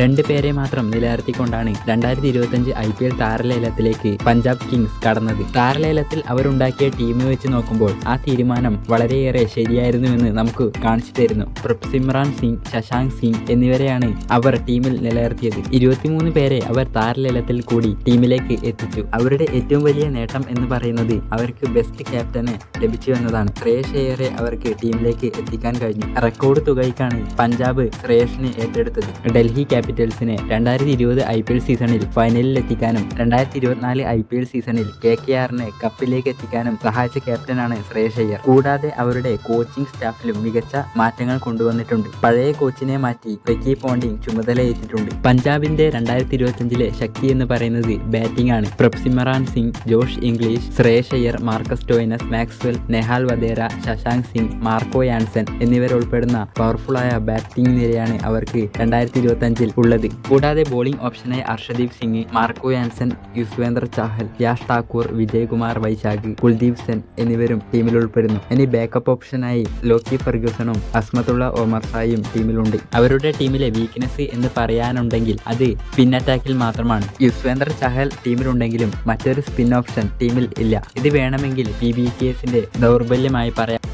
രണ്ട് പേരെ മാത്രം നിലനിർത്തിക്കൊണ്ടാണ് രണ്ടായിരത്തി ഇരുപത്തഞ്ച് ഐ പി എൽ താരലേലത്തിലേക്ക് പഞ്ചാബ് കിങ്സ് കടന്നത്. താരലേലത്തിൽ അവരുണ്ടാക്കിയ ടീം വെച്ച് നോക്കുമ്പോൾ ആ തീരുമാനം വളരെയേറെ ശരിയായിരുന്നുവെന്ന് നമുക്ക് കാണിച്ചു തരുന്നു. സിമ്രാൻ സിംഗ് ശശാങ്ക് സിംഗ് എന്നിവരെയാണ് അവർ ടീമിൽ നിലനിർത്തിയത്. ഇരുപത്തിമൂന്ന് പേരെ അവർ താരലേലത്തിൽ കൂടി ടീമിലേക്ക് എത്തിച്ചു. അവരുടെ ഏറ്റവും വലിയ നേട്ടം എന്ന് പറയുന്നത് അവർക്ക് ബെസ്റ്റ് ക്യാപ്റ്റനെ ലഭിച്ചു എന്നതാണ്. ശ്രേയസ് അയ്യരെ അവർക്ക് ടീമിലേക്ക് എത്തിക്കാൻ കഴിഞ്ഞു. റെക്കോർഡ് തുകയ്ക്കാണ് പഞ്ചാബ് ശ്രേയസിനെ ഏറ്റെടുത്തത്. ഡൽഹി ക്യാപിറ്റൽസിനെ രണ്ടായിരത്തി ഇരുപത് ഐ പി എൽ സീസണിൽ ഫൈനലിൽ എത്തിക്കാനും രണ്ടായിരത്തി ഇരുപത്തിനാല് ഐ പി എൽ സീസണിൽ കെ കെ ആറിനെ കപ്പിലേക്ക് എത്തിക്കാനും സഹായിച്ച ക്യാപ്റ്റനാണ് ശ്രേയസ് അയ്യർ. കൂടാതെ അവരുടെ കോച്ചിംഗ് സ്റ്റാഫിലും മികച്ച മാറ്റങ്ങൾ കൊണ്ടുവന്നിട്ടുണ്ട്. പഴയ കോച്ചിനെ മാറ്റി റിക്കി പോണ്ടിങ് ചുമതലയേറ്റിട്ടുണ്ട്. പഞ്ചാബിന്റെ രണ്ടായിരത്തി ഇരുപത്തിയഞ്ചിലെ ശക്തി എന്ന് പറയുന്നത് ബാറ്റിംഗ് ആണ് Prabhsimran Singh Josh Inglis Shreyas Iyer Marcus Stoinis Maxwell Nehal Wadhera Shashank Singh Marco Jansen എന്നിവരുൾപ്പെടുന്ന പവർഫുള്ളായ ബാറ്റിംഗ് നിരയാണ് അവർക്ക് രണ്ടായിരത്തി ഇരുപത്തി അഞ്ചിൽ ഉള്ളത്. കൂടാതെ ബോളിംഗ് ഓപ്ഷനായി അർഷദീപ് സിംഗ് മാർക്കോ യാൻസൻ യുസ്വേന്ദ്ര ചാഹൽ യാഷ് താക്കൂർ വിജയകുമാർ വൈശാഖ് കുൽദീപ് സെൻ എന്നിവരും ടീമിൽ ഉൾപ്പെടുന്നു. ഇനി ബാക്കപ്പ് ഓപ്ഷനായി ലോക്കി ഫെർഗൂസണും അസ്മത്തുള്ള ഓമർ സായും ടീമിലുണ്ട് അവരുടെ ടീമിലെ വീക്ക്നെസ് എന്ന് പറയാനുണ്ടെങ്കിൽ അത് പിൻ അറ്റാക്കിൽ മാത്രമാണ്. യുസ്വേന്ദ്ര ചഹൽ ടീമിലുണ്ടെങ്കിലും മറ്റൊരു സ്പിൻ ഓപ്ഷൻ ടീമിൽ ഇല്ല. ഇത് വേണമെങ്കിൽ പി ബി കെ എസിന്റെ ദൗർബല്യമായി പറയാം.